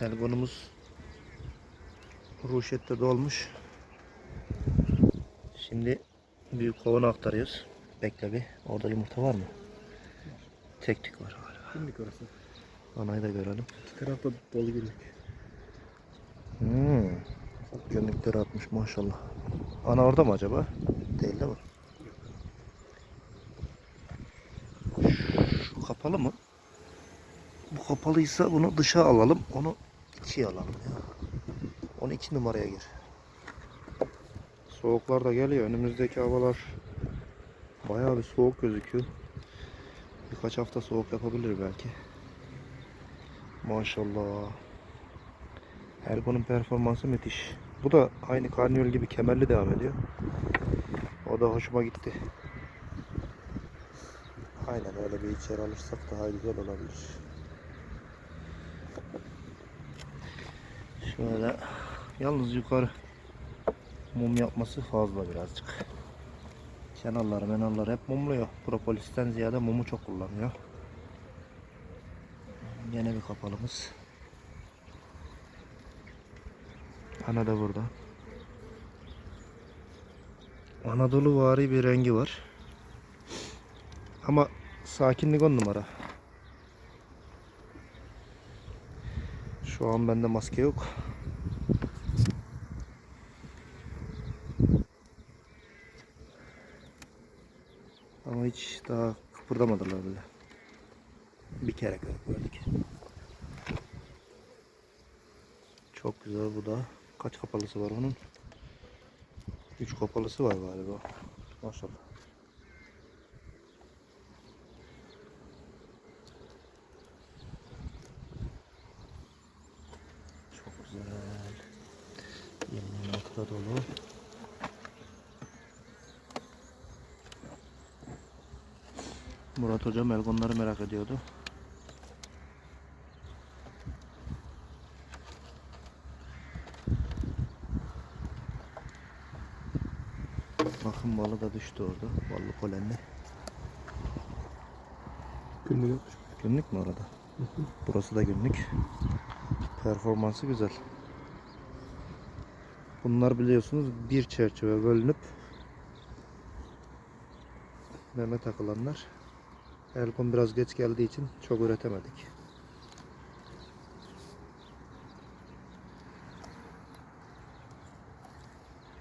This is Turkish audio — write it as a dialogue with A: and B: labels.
A: Elgonumuz ruşette dolmuş. Şimdi büyük kovana aktarıyoruz. Bekle bir. Orada yumurta var mı? Tek tük var galiba.
B: Günlük orası.
A: Anayı da görelim.
B: İki tarafta dolu günlük.
A: Hmm. Günlükleri atmış maşallah. Ana orada mı acaba? Değil değil mi? Şu kapalı mı? Bu kapalıysa bunu dışa alalım. Onu içi alalım ya. Onu iki numaraya gir. Soğuklar da geliyor. Önümüzdeki havalar bayağı bir soğuk gözüküyor. Birkaç hafta soğuk yapabilir belki. Maşallah. Ergon'un performansı müthiş. Bu da aynı karniyol gibi kemerli devam ediyor. O da hoşuma gitti. Aynen öyle bir içeri alırsak daha güzel olabilir. Şöyle yalnız yukarı mum yapması fazla birazcık. Kenarları menarları hep mumluyor. Propolis'ten ziyade mumu çok kullanıyor. Yine bir kapalımız. Ana da burada. Anadolu vari bir rengi var. Ama sakinlik on numara. Şu an bende maske yok. Ama hiç daha kıpırdamadılar bile. Bir kere gördük. Çok güzel bu da. Kaç kapalısı var onun? 3 kapalısı var galiba. Maşallah. Çok güzel. Ortada dolu. Murat hocam elgonları merak ediyordu. Bakın balı da düştü orada. Ballı polenli.
B: Günlük yapmış.
A: Günlük mü orada? Burası da günlük. Performansı güzel. Bunlar biliyorsunuz bir çerçeve bölünüp meme takılanlar. Elkon biraz geç geldiği için çok üretemedik.